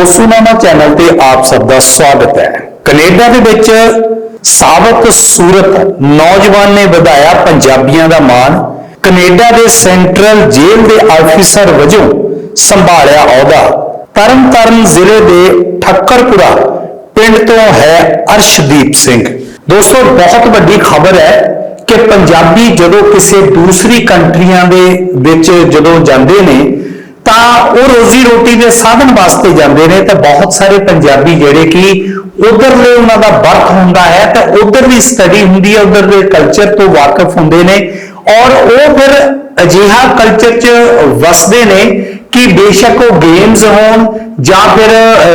ਕੋਸੂਨਾਮਾ channel ਤੇ ਆਪ ਸਭ ਦਾ ਸਵਾਗਤ ਹੈ। ਕੈਨੇਡਾ ਦੇ ਵਿੱਚ ਸਾਬਕ ਸੂਰਤ ਨੌਜਵਾਨ ਨੇ ਵਧਾਇਆ ਪੰਜਾਬੀਆਂ ਦਾ ਮਾਣ। ਕੈਨੇਡਾ ਦੇ ਸੈਂਟਰਲ ਜੇਲ੍ਹ ਦੇ ਆਫੀਸਰ ਵਜੋਂ ਸੰਭਾਲਿਆ ਅਹੁਦਾ। ਤਰਨਤਾਰਨ ਜ਼ਿਲ੍ਹੇ ਦੇ ਠੱਕਰਪੁਰਾ ਪਿੰਡ ਤੋਂ ਹੈ ਅਰਸ਼ਦੀਪ ਸਿੰਘ। ਦੋਸਤੋ, ਬਹੁਤ ਵੱਡੀ ਖਬਰ ਹੈ ਕਿ ਪੰਜਾਬੀ ਜਦੋਂ ਕਿਸੇ ਦੂਸਰੀ ਕੰਟਰੀਆਂ ਦੇ ਵਿੱਚ ਜਦੋਂ ਜਾਂਦੇ ਨੇ ਤਾਂ ਉਹ ਰੋਜ਼ੀ ਰੋਟੀ ਦੇ ਸਾਧਨ ਵਾਸਤੇ ਜਾਂਦੇ ਨੇ ਤਾਂ ਬਹੁਤ ਸਾਰੇ ਪੰਜਾਬੀ ਜਿਹੜੇ ਕਿ ਉਧਰਲੇ ਉਹਨਾਂ ਦਾ ਵਰਕ ਹੁੰਦਾ ਹੈ ਤਾਂ ਉਧਰ ਵੀ ਸਟੱਡੀ ਹੁੰਦੀ ਹੈ ਉਧਰ ਦੇ ਕਲਚਰ ਤੋਂ ਵਾਕਿਫ ਹੁੰਦੇ ਨੇ ਔਰ ਉਹ ਫਿਰ ਅਜਿਹਾ ਕਲਚਰ 'ਚ ਵਸਦੇ ਨੇ ਕਿ ਬੇਸ਼ੱਕ ਉਹ ਗੇਮਸ ਹੋਣ ਜਾਂ ਫਿਰ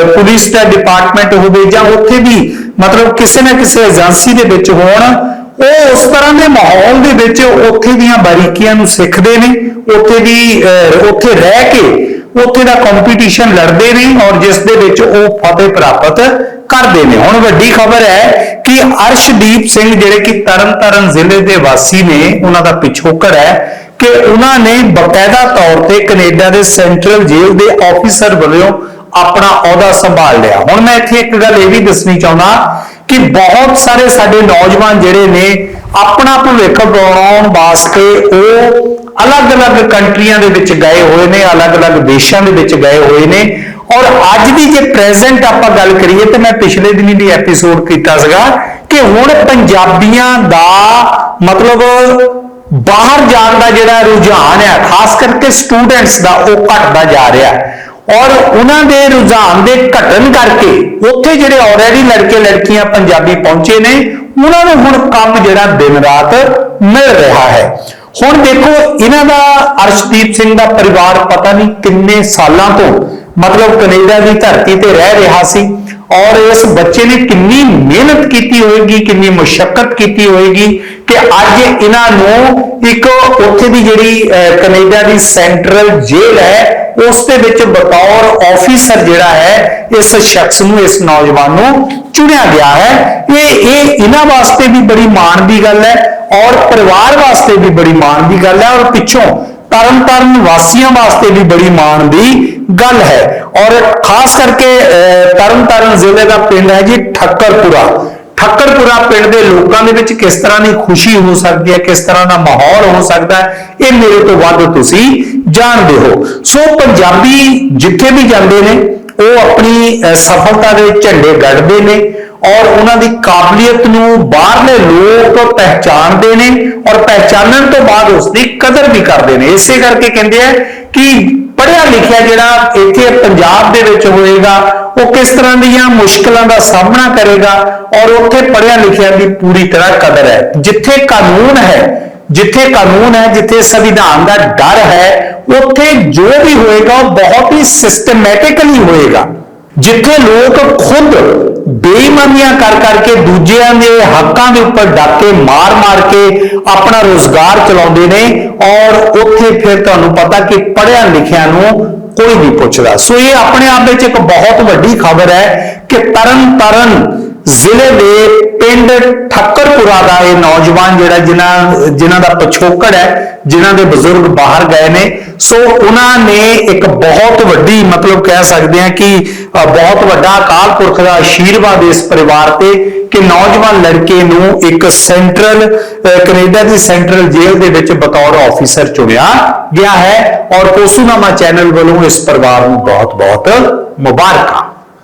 ਪੁਲਿਸ ਦਾ ਡਿਪਾਰਟਮੈਂਟ ਹੋਵੇ ਜਾਂ ਉੱਥੇ ਵੀ ਮਤਲਬ ਕਿਸੇ ਨਾ ਕਿਸੇ ਏਜੰਸੀ ਦੇ ਵਿੱਚ ਹੋਣ ਉਹ ਉਸ ਤਰ੍ਹਾਂ ਦੇ ਮਾਹੌਲ ਦੇ ਵਿੱਚ ਉੱਥੇ ਦੀਆਂ ਬਾਰੀਕੀਆਂ ਨੂੰ ਸਿੱਖਦੇ ਨੇ, ਉੱਥੇ ਦੀ ਉੱਥੇ ਰਹਿ ਕੇ ਉੱਥੇ ਦਾ ਕੰਪੀਟੀਸ਼ਨ ਲੜਦੇ ਨੇ ਔਰ ਜਿਸ ਦੇ ਵਿੱਚ ਉਹ ਫਤਿਹ ਪ੍ਰਾਪਤ ਕਰਦੇ ਨੇ। ਹੁਣ ਵੱਡੀ ਖਬਰ ਹੈ ਕਿ ਅਰਸ਼ਦੀਪ ਸਿੰਘ ਜਿਹੜੇ ਕਿ ਤਰਨਤਾਰਨ ਜ਼ਿਲ੍ਹੇ ਦੇ ਵਾਸੀ ਨੇ, ਉਹਨਾਂ ਦਾ ਪਿਛੋਕੜ ਹੈ ਕਿ ਉਹਨਾਂ ਨੇ ਬਕਾਇਦਾ ਤੌਰ ਤੇ ਕੈਨੇਡਾ ਦੇ ਸੈਂਟਰਲ ਜੇਲ੍ਹ ਦੇ ਆਫੀਸਰ ਵੱਲੋਂ ਆਪਣਾ ਅਹੁਦਾ ਸੰਭਾਲ ਲਿਆ। ਹੁਣ ਮੈਂ ਇੱਥੇ ਇੱਕ ਗੱਲ ਇਹ ਵੀ ਦੱਸਣੀ ਚਾਹੁੰਦਾ ਕਿ ਬਹੁਤ ਸਾਰੇ ਸਾਡੇ ਨੌਜਵਾਨ ਜਿਹੜੇ ਨੇ ਆਪਣਾ ਭਵਿੱਖ ਬਣਾਉਣ ਵਾਸਤੇ ਉਹ ਅਲੱਗ-ਅਲੱਗ ਕੰਟਰੀਆਂ ਦੇ ਵਿੱਚ ਗਏ ਹੋਏ ਨੇ, ਅਲੱਗ-ਅਲੱਗ ਦੇਸ਼ਾਂ ਦੇ ਵਿੱਚ ਗਏ ਹੋਏ ਨੇ। ਔਰ ਅੱਜ ਦੀ ਜੇ ਪ੍ਰੈਜ਼ੈਂਟ ਆਪਾਂ ਗੱਲ ਕਰੀਏ ਤੇ ਮੈਂ ਪਿਛਲੇ ਦਿਨੀ ਵੀ ਐਪੀਸੋਡ ਕੀਤਾ ਸੀਗਾ ਕਿ ਹੁਣ ਪੰਜਾਬੀਆਂ ਦਾ ਮਤਲਬ ਬਾਹਰ ਜਾਣ ਦਾ ਜਿਹੜਾ ਰੁਝਾਨ ਹੈ, ਖਾਸ ਕਰਕੇ ਸਟੂਡੈਂਟਸ ਦਾ, ਉਹ ਘਟਦਾ ਜਾ ਰਿਹਾ। ਹੈ ਔਰ ਉਹਨਾਂ ਦੇ ਰੁਝਾਨ ਦੇ ਘਟਣ ਕਰਕੇ ਉੱਥੇ ਜਿਹੜੇ ਆਲਰੇਡੀ ਲੜਕੇ ਲੜਕੀਆਂ ਪੰਜਾਬੀ ਪਹੁੰਚੇ ਨੇ ਉਹਨਾਂ ਨੂੰ ਹੁਣ ਕੰਮ ਜਿਹੜਾ ਦਿਨ ਰਾਤ ਮਿਲ ਰਿਹਾ ਹੈ। ਹੁਣ ਦੇਖੋ ਇਹਨਾਂ ਦਾ ਅਰਸ਼ਦੀਪ ਸਿੰਘ ਦਾ ਪਰਿਵਾਰ ਪਤਾ ਨਹੀਂ ਕਿੰਨੇ ਸਾਲਾਂ ਤੋਂ ਮਤਲਬ ਕੈਨੇਡਾ ਦੀ ਧਰਤੀ ਤੇ ਰਹਿ ਰਿਹਾ ਸੀ ਔਰ ਇਸ ਬੱਚੇ ਨੇ ਕਿੰਨੀ ਮਿਹਨਤ ਕੀਤੀ ਹੋਏਗੀ ਕਿੰਨੀ ਮੁਸ਼ਕਲ ਕੀਤੀ ਹੋਏਗੀ ਕਿ ਅੱਜ ਇਹਨਾਂ ਨੂੰ ਇੱਕ ਉੱਥੇ ਦੀ ਜਿਹੜੀ ਅਹ, ਕੈਨੇਡਾ ਦੀ ਸੈਂਟਰਲ ਜੇਲ੍ਹ ਹੈ ਉਸ ਦੇ ਵਿੱਚ ਬਤੌਰ ਆਫੀਸਰ ਜਿਹੜਾ ਹੈ ਇਸ ਸ਼ਖਸ ਨੂੰ ਇਸ ਨੌਜਵਾਨ ਨੂੰ ਚੁਣਿਆ ਗਿਆ ਹੈ। ਇਹ ਇਹ ਇਹਨਾਂ ਵਾਸਤੇ ਵੀ ਬੜੀ ਮਾਣ ਦੀ ਗੱਲ ਹੈ ਔਰ ਪਰਿਵਾਰ ਵਾਸਤੇ ਵੀ ਬੜੀ ਮਾਣ ਦੀ ਗੱਲ ਹੈ ਔਰ ਪਿੱਛੋਂ ਤਰਨਤਾਰਨ ਵਾਸੀਆਂ ਵਾਸਤੇ ਵੀ ਬੜੀ ਮਾਣ ਦੀ ਗੱਲ ਹੈ। ਔਰ ਖਾਸ ਕਰਕੇ ਅਹ, ਤਰਨਤਾਰਨ ਜ਼ਿਲ੍ਹੇ ਦਾ ਪਿੰਡ ਹੈ ਜੀ ਠੱਕਰਪੁਰਾ। ਠੱਕਰਪੁਰਾ ਪਿੰਡ ਦੇ ਲੋਕਾਂ ਦੇ ਵਿੱਚ ਕਿਸ ਤਰ੍ਹਾਂ ਦੀ ਖੁਸ਼ੀ ਹੋ ਸਕਦੀ ਹੈ, ਕਿਸ ਤਰ੍ਹਾਂ ਦਾ ਮਾਹੌਲ ਹੋ ਸਕਦਾ ਹੈ, ਇਹ ਮੇਰੇ ਤੋਂ ਵੱਧ ਤੁਸੀਂ ਜਾਣਦੇ ਹੋ। ਸੋ ਪੰਜਾਬੀ ਜਿੱਥੇ ਵੀ ਜਾਂਦੇ ਨੇ, ਉਹ ਆਪਣੀ ਸਫਲਤਾ ਦੇ ਝੰਡੇ ਗੱਡਦੇ ਨੇ ਔਰ ਉਹਨਾਂ ਦੀ ਕਾਬਲੀਅਤ ਨੂੰ ਬਾਹਰਲੇ ਲੋਕ ਪਹਿਚਾਣਦੇ ਨੇ ਔਰ ਪਹਿਚਾਨਣ ਤੋਂ ਬਾਅਦ ਉਸ ਦੀ ਕਦਰ ਵੀ ਕਰਦੇ ਨੇ। ਇਸੇ ਕਰਕੇ ਕਹਿੰਦੇ ਆ ਕਿ ਪੜ੍ਹਿਆ ਲਿਖਿਆ ਜਿਹੜਾ ਇੱਥੇ ਪੰਜਾਬ ਦੇ ਵਿੱਚ ਹੋਏਗਾ, ਉਹ ਕਿਸ ਤਰ੍ਹਾਂ ਦੀਆਂ ਮੁਸ਼ਕਲਾਂ ਦਾ ਸਾਹਮਣਾ ਕਰੇਗਾ ਔਰ ਉੱਥੇ ਪੜ੍ਹਿਆ ਲਿਖਿਆ ਦੀ ਪੂਰੀ ਤਰ੍ਹਾਂ ਕਦਰ ਹੈ। ਜਿੱਥੇ ਕਾਨੂੰਨ ਹੈ, ਜਿੱਥੇ ਕਾਨੂੰਨ ਹੈ, ਜਿੱਥੇ ਸੰਵਿਧਾਨ ਦਾ ਡਰ ਹੈ, ਉੱਥੇ ਜੋ ਵੀ ਹੋਏਗਾ, ਉਹ ਬਹੁਤ ਹੀ ਸਿਸਟਮੈਟਿਕਲੀ ਹੋਏਗਾ। ਜਿੱਥੇ ਲੋਕ ਖੁਦ ਬੇਈਮਾਨੀਆਂ ਕਰ ਕਰਕੇ ਦੂਜਿਆਂ ਦੇ ਹੱਕਾਂ ਦੇ ਉੱਪਰ ਡਾਕੇ ਮਾਰ-ਮਾਰ ਕੇ ਆਪਣਾ ਰੋਜ਼ਗਾਰ ਚਲਾਉਂਦੇ ਨੇ ਔਰ ਉੱਥੇ ਫਿਰ ਤੁਹਾਨੂੰ ਪਤਾ ਕਿ ਪੜ੍ਹਿਆ ਲਿਖਿਆ ਨੂੰ ਕੋਈ ਨਹੀਂ ਪੁੱਛਦਾ। ਸੋ ਇਹ ਆਪਣੇ ਆਪ ਵਿੱਚ ਇੱਕ ਬਹੁਤ ਵੱਡੀ ਖਬਰ ਹੈ ਕਿ ਤਰਨ ਤਰਨ ਜ਼ਿਲ੍ਹੇ ਦੇ ਪਿੰਡ ਠੱਕਰਪੁਰਾ ਦਾ ਇਹ ਨੌਜਵਾਨ ਜਿਹੜਾ ਜਿਨ੍ਹਾਂ ਜਿਨ੍ਹਾਂ ਦਾ ਪਿਛੋਕੜ ਹੈ ਜਿਨ੍ਹਾਂ ਦੇ ਬਜ਼ੁਰਗ ਬਾਹਰ ਗਏ ਨੇ ਸੋ ਉਹਨਾਂ ਨੇ ਇੱਕ ਬਹੁਤ ਵੱਡੀ ਮਤਲਬ ਕਹਿ ਸਕਦੇ ਹਾਂ ਕਿ ਬਹੁਤ ਵੱਡਾ ਅਕਾਲ ਪੁਰਖ ਦਾ ਆਸ਼ੀਰਵਾਦ ਇਸ ਪਰਿਵਾਰ ਤੇ ਕਿ ਨੌਜਵਾਨ ਲੜਕੇ ਨੂੰ ਇੱਕ ਸੈਂਟਰਲ ਅ, ਕੈਨੇਡਾ ਦੀ ਸੈਂਟਰਲ ਜੇਲ੍ਹ ਦੇ ਵਿੱਚ ਬਤੌਰ ਆਫੀਸਰ ਚੁਣਿਆ ਗਿਆ ਹੈ ਔਰ ਕੋਸੂਨਾਮਾ ਚੈਨਲ ਵੱਲੋਂ ਇਸ ਪਰਿਵਾਰ ਨੂੰ ਬਹੁਤ ਬਹੁਤ ਮੁਬਾਰਕਾਂ।